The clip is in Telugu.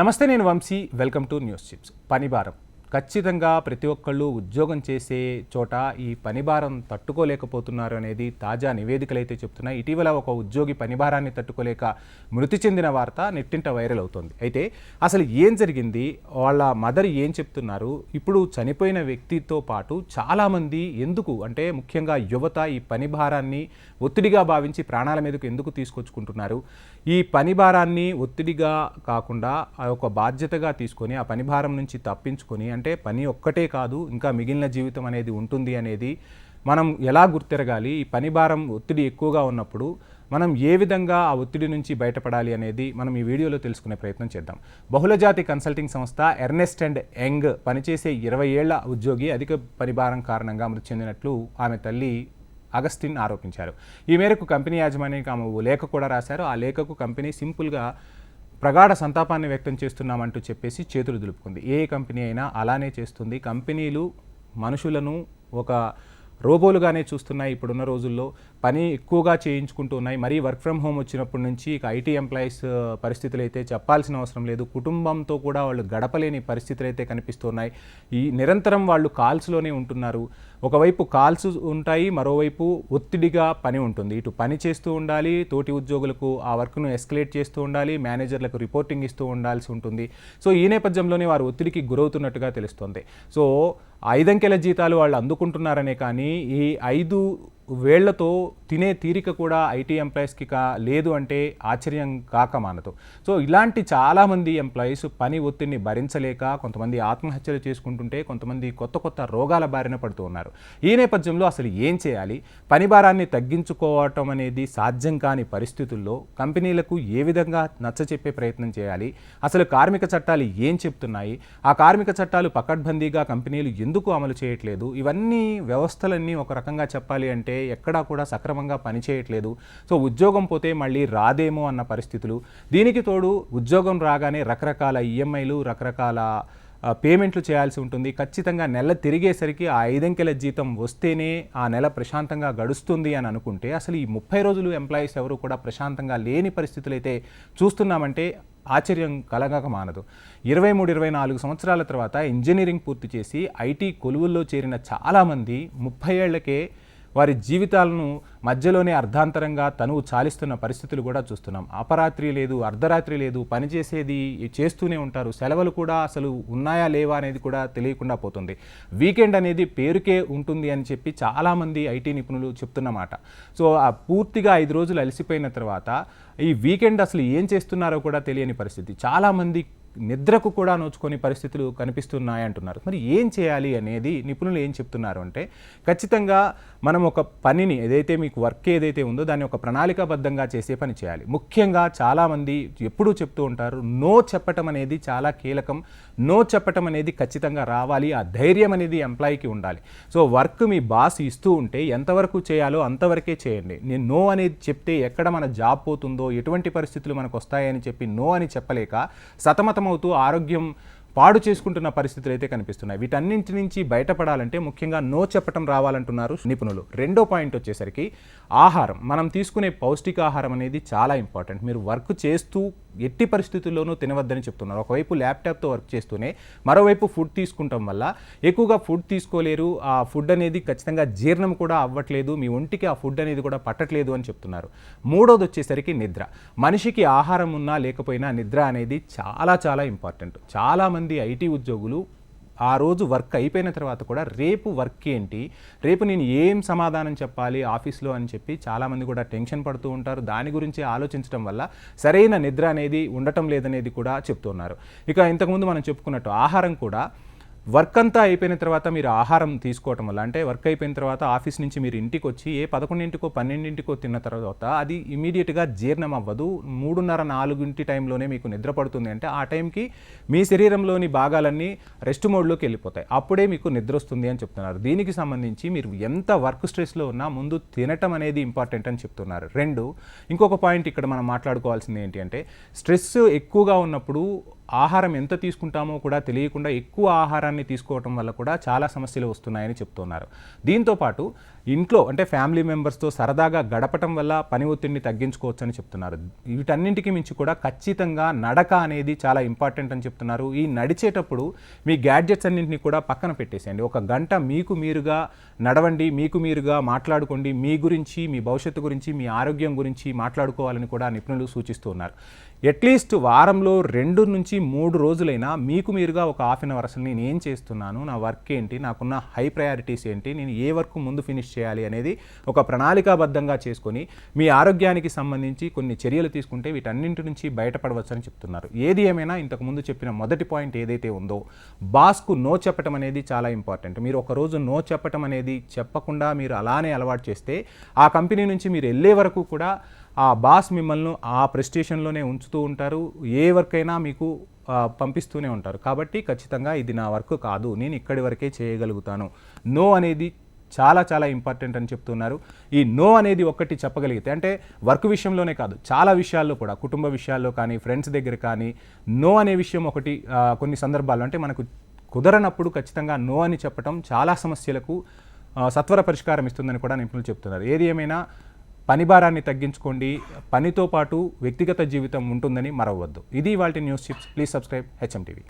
నమస్తే నేను Vamsi. Welcome to news chips. పనిభారం ఖచ్చితంగా ప్రతి ఒక్కళ్ళు ఉద్యోగం చేసే చోట ఈ పనిభారం తట్టుకోలేకపోతున్నారు అనేది తాజా నివేదికలు అయితే చెప్తున్నాయి. ఇటీవల ఒక ఉద్యోగి పనిభారాన్ని తట్టుకోలేక మృతి చెందిన వార్త నెట్టింట వైరల్ అవుతోంది. అయితే అసలు ఏం జరిగింది? వాళ్ళ మదర్ ఏం చెప్తున్నారు? ఇప్పుడు చనిపోయిన వ్యక్తితో పాటు చాలామంది ఎందుకు అంటే ముఖ్యంగా యువత ఈ పని భారాన్ని ఒత్తిడిగా భావించి ప్రాణాల మీదకు ఎందుకు తీసుకొచ్చుకుంటున్నారు? ఈ పని భారాన్ని ఒత్తిడిగా కాకుండా ఆ యొక్క బాధ్యతగా తీసుకొని ఆ పని భారం నుంచి తప్పించుకొని అంటే పని ఒక్కటే కాదు ఇంకా మిగిలిన జీవితం అనేది ఉంటుంది అనేది మనం ఎలా గుర్తిరగాలి? ఈ పని భారం ఒత్తిడి ఎక్కువగా ఉన్నప్పుడు మనం ఏ విధంగా ఆ ఒత్తిడి నుంచి బయటపడాలి అనేది మనం ఈ వీడియోలో తెలుసుకునే ప్రయత్నం చేద్దాం. బహుళజాతి కన్సల్టింగ్ సంస్థ ఎర్నెస్ట్ అండ్ యంగ్ పనిచేసే ఇరవై ఏళ్ళ ఉద్యోగి అధిక పనిభారం కారణంగా మృతి చెందినట్లు ఆమె తల్లి అగస్టిన్ ఆరోపించారు. ఈ మేరకు కంపెనీ యాజమాన్యానికి ఆమె ఓ లేఖ కూడా రాశారు. ఆ లేఖకు కంపెనీ సింపుల్గా ప్రగాఢ సంతాపాన్ని వ్యక్తం చేస్తున్నామంటూ చెప్పేసి చేతులు దులుపుకుంది. ఏ కంపెనీ అయినా అలానే చేస్తుంది. కంపెనీలు మనుషులను ఒక రోబోలుగానే చూస్తున్నాయి ఇప్పుడున్న రోజుల్లో. పని ఎక్కువగా చేయించుకుంటూ ఉన్నాయి. మరీ వర్క్ ఫ్రమ్ హోమ్ వచ్చినప్పటి నుంచి ఇక ఐటీ ఎంప్లాయీస్ పరిస్థితులు అయితే చెప్పాల్సిన అవసరం లేదు. కుటుంబంతో కూడా వాళ్ళు గడపలేని పరిస్థితులు అయితే కనిపిస్తున్నాయి. ఈ నిరంతరం వాళ్ళు కాల్స్లోనే ఉంటున్నారు. ఒకవైపు కాల్స్ ఉంటాయి మరోవైపు ఒత్తిడిగా పని ఉంటుంది. ఇటు పని చేస్తూ ఉండాలి తోటి ఉద్యోగులకు ఆ వర్క్ను ఎస్కలేట్ చేస్తూ ఉండాలి మేనేజర్లకు రిపోర్టింగ్ ఇస్తూ ఉండాల్సి ఉంటుంది. సో ఈ నేపథ్యంలోనే వారు ఒత్తిడికి గురవుతున్నట్టుగా తెలుస్తుంది. సో ఐదంకెల జీతాలు వాళ్ళు అందుకుంటున్నారనే కానీ ఈ ఐదు వేళ్ళతో తినే తీరిక కూడా ఐటీ ఎంప్లాయీస్కి కా లేదు అంటే ఆశ్చర్యం కాక మానదు. సో ఇలాంటి చాలామంది ఎంప్లాయీస్ పని ఒత్తిడిని భరించలేక కొంతమంది ఆత్మహత్యలు చేసుకుంటుంటే కొంతమంది కొత్త కొత్త రోగాల బారిన పడుతూ ఉన్నారు. ఈ నేపథ్యంలో అసలు ఏం చేయాలి? పని భారాన్ని తగ్గించుకోవటం అనేది సాధ్యం కాని పరిస్థితుల్లో కంపెనీలకు ఏ విధంగా నచ్చచెప్పే ప్రయత్నం చేయాలి? అసలు కార్మిక చట్టాలు ఏం చెప్తున్నాయి? ఆ కార్మిక చట్టాలు పకడ్బందీగా కంపెనీలు ఎందుకు అమలు చేయట్లేదు? ఇవన్నీ వ్యవస్థలన్నీ ఒక రకంగా చెప్పాలి అంటే ఎక్కడా కూడా సక్రమంగా పనిచేయట్లేదు. సో ఉద్యోగం పోతే మళ్ళీ రాదేమో అన్న పరిస్థితులు. దీనికి తోడు ఉద్యోగం రాగానే రకరకాల ఈఎంఐలు రకరకాల పేమెంట్లు చేయాల్సి ఉంటుంది. ఖచ్చితంగా నెల తిరిగేసరికి ఆ ఐదంకెల జీతం వస్తేనే ఆ నెల ప్రశాంతంగా గడుస్తుంది అని అనుకుంటే అసలు ఈ ముప్పై రోజులు ఎంప్లాయీస్ ఎవరు కూడా ప్రశాంతంగా లేని పరిస్థితులు అయితే చూస్తున్నామంటే ఆశ్చర్యం కలగక మానదు. ఇరవై మూడు ఇరవై నాలుగు సంవత్సరాల తర్వాత ఇంజనీరింగ్ పూర్తి చేసి ఐటీ కొలువుల్లో చేరిన చాలామంది ముప్పై ఏళ్ళకే వారి జీవితాలను మధ్యలోనే అర్ధాంతరంగా తనువు చాలిస్తున్న పరిస్థితులు కూడా చూస్తున్నాం. అపరాత్రి లేదు అర్ధరాత్రి లేదు పనిచేసేది చేస్తూనే ఉంటారు. సెలవులు కూడా అసలు ఉన్నాయా లేవా అనేది కూడా తెలియకుండా పోతుంది. వీకెండ్ అనేది పేరుకే ఉంటుంది అని చెప్పి చాలామంది ఐటీ నిపుణులు చెప్తున్నమాట సో ఆ పూర్తిగా ఐదు రోజులు అలసిపోయిన తర్వాత ఈ వీకెండ్ అసలు ఏం చేస్తున్నారో కూడా తెలియని పరిస్థితి. చాలామంది నిద్రకు కూడా నోచుకొని పరిస్థితులు కనిపిస్తున్నాయి అంటున్నారు. మరి ఏం చేయాలి అనేది నిపుణులు ఏం చెప్తున్నారు అంటే ఖచ్చితంగా మనం ఒక పనిని ఏదైతే మీకు వర్క్ ఏదైతే ఉందో దాన్ని ఒక ప్రణాళికాబద్ధంగా చేసే పని చేయాలి. ముఖ్యంగా చాలామంది ఎప్పుడూ చెప్తూ ఉంటారు నో చెప్పటం అనేది చాలా కీలకం. నో చెప్పటం అనేది ఖచ్చితంగా రావాలి. ఆ ధైర్యం అనేది ఎంప్లాయీకి ఉండాలి. సో వర్క్ మీ బాస్ ఇస్తూ ఉంటే ఎంతవరకు చేయాలో అంతవరకే చేయండి. నేను నో అనేది చెప్తే ఎక్కడ మన జాబ్ పోతుందో ఎటువంటి పరిస్థితులు మనకు వస్తాయని చెప్పి నో అని చెప్పలేక సతమత సతమతమవుతూ ఆరోగ్యం పాడు చేసుకుంటున్న పరిస్థితులు అయితే కనిపిస్తున్నాయి. వీటన్నింటి నుంచి బయటపడాలంటే ముఖ్యంగా నో చెప్పటం రావాలంటున్నారు నిపుణులు. రెండో పాయింట్ వచ్చేసరికి ఆహారం. మనం తీసుకునే పౌష్టికాహారం అనేది చాలా ఇంపార్టెంట్. మీరు వర్క్ చేస్తూ ఎట్టి పరిస్థితుల్లోనూ తినవద్దని చెప్తున్నారు. ఒకవైపు ల్యాప్టాప్తో వర్క్ చేస్తూనే మరోవైపు ఫుడ్ తీసుకుంటాం వల్ల ఎక్కువగా ఫుడ్ తీసుకోలేరు. ఆ ఫుడ్ అనేది ఖచ్చితంగా జీర్ణం కూడా అవ్వట్లేదు. మీ ఒంటికి ఆ ఫుడ్ అనేది కూడా పట్టట్లేదు అని చెప్తున్నారు. మూడోది వచ్చేసరికి నిద్ర. మనిషికి ఆహారం ఉన్నా లేకపోయినా నిద్ర అనేది చాలా చాలా ఇంపార్టెంట్. చాలామంది ఐటీ ఉద్యోగులు ఆ రోజు వర్క్ అయిపోయిన తర్వాత కూడా రేపు వర్క్ ఏంటి? రేపు నేను ఏం సమాధానం చెప్పాలి ఆఫీస్లో అని చెప్పి చాలామంది కూడా టెన్షన్ పడుతూ ఉంటారు. దాని గురించి ఆలోచించడం వల్ల సరైన నిద్ర అనేది ఉండటం లేదనేది కూడా చెప్తున్నారు. ఇక ఇంతకుముందు మనం చెప్పుకున్నట్టు ఆహారం కూడా వర్క్ అంతా అయిపోయిన తర్వాత మీరు ఆహారం తీసుకోవటం వల్ల అంటే వర్క్ అయిపోయిన తర్వాత ఆఫీస్ నుంచి మీరు ఇంటికి వచ్చి ఏ పదకొండింటికో పన్నెండింటికో తిన్న తర్వాత అది ఇమీడియట్గా జీర్ణం అవ్వదు మూడున్నర నాలుగింటి టైంలోనే మీకు నిద్ర పడుతుంది. అంటే ఆ టైంకి మీ శరీరంలోని భాగాలన్నీ రెస్ట్ మోడ్లోకి వెళ్ళిపోతాయి. అప్పుడే మీకు నిద్ర వస్తుంది అని చెప్తున్నారు. దీనికి సంబంధించి మీరు ఎంత వర్క్ స్ట్రెస్లో ఉన్నా ముందు తినటం అనేది ఇంపార్టెంట్ అని చెప్తున్నారు. రెండు ఇంకొక పాయింట్ ఇక్కడ మనం మాట్లాడుకోవాల్సింది ఏంటి అంటే స్ట్రెస్ ఎక్కువగా ఉన్నప్పుడు ఆహారం ఎంత తీసుకుంటామో కూడా తెలియకుండా ఎక్కువ ఆహారాన్ని తీసుకోవటం వల్ల కూడా చాలా సమస్యలు వస్తున్నాయని చెప్తున్నారు. దీంతోపాటు ఇంట్లో అంటే ఫ్యామిలీ మెంబర్స్తో సరదాగా గడపటం వల్ల పని ఒత్తిడిని తగ్గించుకోవచ్చు అని చెప్తున్నారు. వీటన్నింటికి మించి కూడా ఖచ్చితంగా నడక అనేది చాలా ఇంపార్టెంట్ అని చెప్తున్నారు. ఈ నడిచేటప్పుడు మీ గ్యాడ్జెట్స్ అన్నింటినీ కూడా పక్కన పెట్టేసేయండి. ఒక గంట మీకు మీరుగా నడవండి మీకు మీరుగా మాట్లాడుకోండి మీ గురించి మీ భవిష్యత్తు గురించి మీ ఆరోగ్యం గురించి మాట్లాడుకోవాలని కూడా నిపుణులు సూచిస్తున్నారు ఎట్లీస్ట్ అట్లీస్ట్ వారంలో రెండు నుంచి మూడు రోజులైనా మీకు మీరుగా ఒక హాఫ్ అన్ అవర్ అసలు నేను ఏం చేస్తున్నాను. నా వర్క్ ఏంటి? నాకున్న హై ప్రయారిటీస్ ఏంటి? నేను ఏ వర్క్ ముందు ఫినిష్ చేయాలి అనేది ఒక ప్రణాళికాబద్ధంగా చేసుకొని మీ ఆరోగ్యానికి సంబంధించి కొన్ని చర్యలు తీసుకుంటే వీటన్నింటి నుంచి బయటపడవచ్చని చెప్తున్నారు. ఏది ఏమైనా ఇంతకుముందు చెప్పిన మొదటి పాయింట్ ఏదైతే ఉందో బాస్కు నో చెప్పటం అనేది చాలా ఇంపార్టెంట్. మీరు ఒక రోజు నో చెప్పటం అనేది చెప్పకుండా మీరు అలానే అలవాటు చేస్తే ఆ కంపెనీ నుంచి మీరు వెళ్ళే వరకు కూడా ఆ బాస్ మిమ్మల్ని ఆ ప్రెస్టేషన్లోనే ఉంచుతూ ఉంటారు. ఏ వర్క్ అయినా మీకు పంపిస్తూనే ఉంటారు. కాబట్టి ఖచ్చితంగా ఇది నా వర్క్ కాదు. నేను ఇక్కడి వరకే చేయగలుగుతాను. నో అనేది చాలా చాలా ఇంపార్టెంట్ అని చెప్తున్నారు. ఈ నో అనేది ఒక్కటి చెప్పగలిగితే అంటే వర్క్ విషయంలోనే కాదు చాలా విషయాల్లో కూడా కుటుంబ విషయాల్లో కానీ ఫ్రెండ్స్ దగ్గర కానీ నో అనే విషయం ఒకటి కొన్ని సందర్భాల్లో అంటే మనకు కుదరనప్పుడు ఖచ్చితంగా నో అని చెప్పటం చాలా సమస్యలకు సత్వర పరిష్కారం ఇస్తుందని కూడా నిపుణులు చెప్తున్నారు. ఏది ఏమైనా పని భారాన్ని తగ్గించుకోండి పనితో పాటు వ్యక్తిగత జీవితం ఉంటుందని మరవద్దు ఇది వాళ్ళ news chips. Please subscribe HM TV.